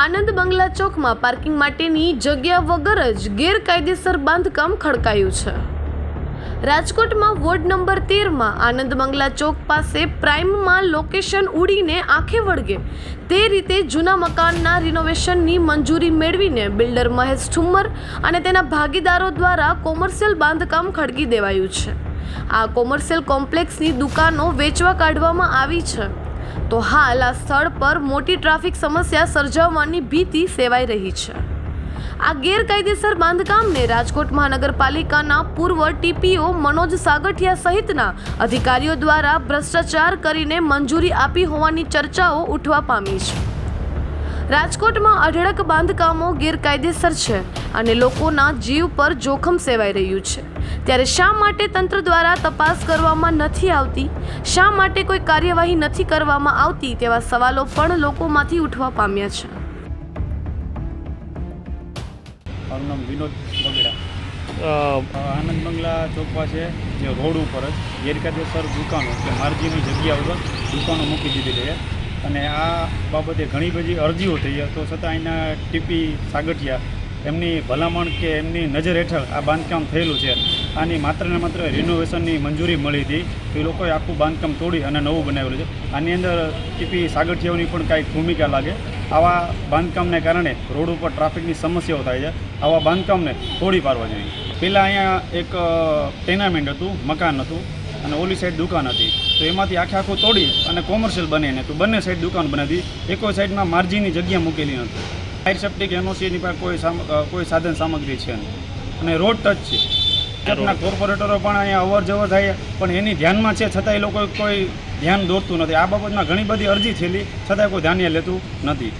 આનંદ બંગલા ચોકમાં પાર્કિંગ માટેની જગ્યા વગર જ ગેરકાયદેસર બાંધકામ ખડકાયું છે. રાજકોટમાં વોર્ડ નંબર તેરમાં આનંદ બંગલા ચોક પાસે પ્રાઇમમાં લોકેશન ઉડીને આંખે વળગે. તે રીતે જૂના મકાનના રિનોવેશનની મંજૂરી મેળવીને બિલ્ડર મહેશ ઠુમ્મર અને તેના ભાગીદારો દ્વારા કોમર્શિયલ બાંધકામ ખડકી દેવાયું છે. આ કોમર્શિયલ કોમ્પ્લેક્સની દુકાનો વેચવા કાઢવામાં આવી છે. તો હાલ આ સ્થળ પર મોટી ટ્રાફિક સમસ્યા સર્જાવવાની ભીતિ સેવાઈ રહી છે. આ ગેરકાયદેસર બાંધકામને રાજકોટ મહાનગરપાલિકાના પૂર્વ ટીપીઓ મનોજ સાગઠિયા સહિતના અધિકારીઓ દ્વારા ભ્રષ્ટાચાર કરીને મંજૂરી આપી હોવાની ચર્ચાઓ ઉઠવા પામી છે. રાજકોટમાં અઢળક બાંધકામો ગેરકાયદેસર છે. અને લોકોના જીવ પર જોખમ સેવાઈ રહ્યું છે. ત્યારે શા માટે તંત્ર દ્વારા તપાસ કરવામાં નથી આવતી? શા માટે કોઈ કાર્યવાહી નથી કરવામાં આવતી? તેવા સવાલો પણ લોકોમાંથી ઉઠવા પામ્યા છે. મારું નામ વિનોદ બગડા. આનંદ બંગલા ચોકવા છે જે રોડ ઉપર જ. ગેરકાયદેસર દુકાનો કે માર્જીની જગ્યા ઉપર દુકાનો મૂકી દીધી છે. અને આ બાબતે ઘણી બધી અરજીઓ થઈ હતી તો છતાં એના ટીપી સાગઠિયા એમની ભલામણ કે એમની નજર હેઠળ આ બાંધકામ થયેલું છે. આની માત્ર ને માત્ર રિનોવેશનની મંજૂરી મળી હતી. એ લોકોએ આખું બાંધકામ તોડી અને નવું બનાવેલું છે. આની અંદર ટીપી સાગઠિયાઓની પણ કાંઈક ભૂમિકા લાગે. આવા બાંધકામને કારણે રોડ ઉપર ટ્રાફિકની સમસ્યાઓ થાય છે. આવા બાંધકામને તોડી પાડવા જોઈએ. પહેલાં અહીંયા એક ટેનામેન્ટ હતું, મકાન હતું અને ઓલી સાઈડ દુકાન હતી. તો એમાંથી આખે આખું તોડી અને કોમર્શિયલ બનીને તો બંને સાઈડ દુકાન બનાવી એકો સાઈડમાં માર્જીની જગ્યા મૂકેલી નથી ફાયર સેફ્ટી કે એનઓસીની પાસે કોઈ કોઈ સાધન સામગ્રી છે નહીં. અને રોડ ટચ છે. કોર્પોરેટરો પણ અહીંયા અવર જવર થાય પણ એની ધ્યાનમાં છે છતાં એ લોકો કોઈ ધ્યાન દોરતું નથી. આ બાબતમાં ઘણી બધી અરજી થયેલી છતાં કોઈ ધ્યાને લેતું નથી.